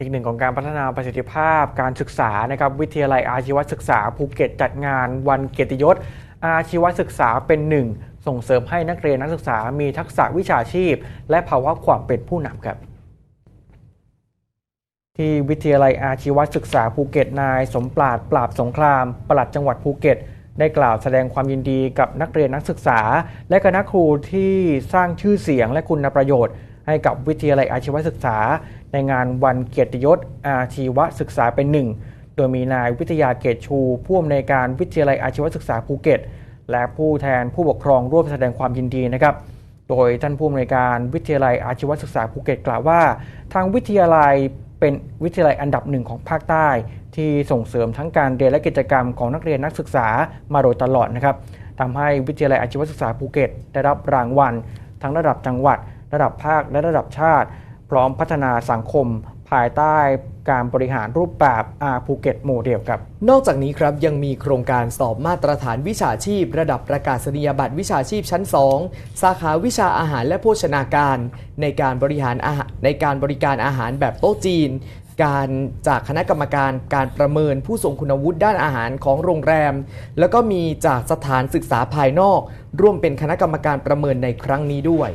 อีกหนึ่งของการพัฒนาประสิทธิภาพการศึกษานะครับวิทยาลัยอาชีวศึกษาภูเก็ตจัดงานวันเกียรติยศ อาชีวศึกษาเป็นหนึ่ง ส่งเสริมให้นักเรียนนักศึกษามีทักษะวิชาชีพ และภาวะความเป็นผู้นำครับ ที่วิทยาลัยอาชีวศึกษาภูเก็ตนาย สมปราดปราบสงคราม ปลัดจังหวัดภูเก็ตได้กล่าวแสดงความยินดีกับนักเรียนนักศึกษา และคณะครูที่สร้างชื่อเสียงและคุณประโยชน์ ให้กับวิทยาลัยอาชีวศึกษา ในงานวันเกียรติยศอาชีวศึกษาเป็นหนึ่ง โดยมีนายวิทยาเกตชูผู้อำนวยการวิทยาลัยอาชีวศึกษาภูเก็ต และผู้แทนผู้ปกครองร่วมแสดงความยินดีนะครับโดยท่านผู้อำนวยการวิทยาลัยอาชีวศึกษาภูเก็ตกล่าวว่า ทางวิทยาลัยเป็นวิทยาลัยอันดับหนึ่งของภาคใต้ ที่ส่งเสริมทั้งการเรียนและกิจกรรมของนักเรียนนักศึกษามาโดยตลอดนะครับทำให้วิทยาลัยอาชีวศึกษาภูเก็ต ได้รับรางวัล ทั้งระดับจังหวัด ระดับภาคและระดับชาติ พร้อมพัฒนาสังคม ภายใต้การบริหารรูปแบบอาภูเก็ตโมเดลครับ นอกจากนี้ครับยังมีโครงการสอบมาตรฐานวิชาชีพ ระดับประกาศนียบัตรวิชาชีพชั้น 2 สาขาวิชาอาหารและโภชนาการ ในการบริหารอาหารในการบริการอาหารแบบโต๊ะจีน การจากคณะกรรมการการประเมินผู้ทรงคุณวุฒิด้านอาหารของโรงแรม แล้วก็มีจากสถานศึกษาภายนอก ร่วมเป็นคณะกรรมการประเมินในครั้งนี้ด้วย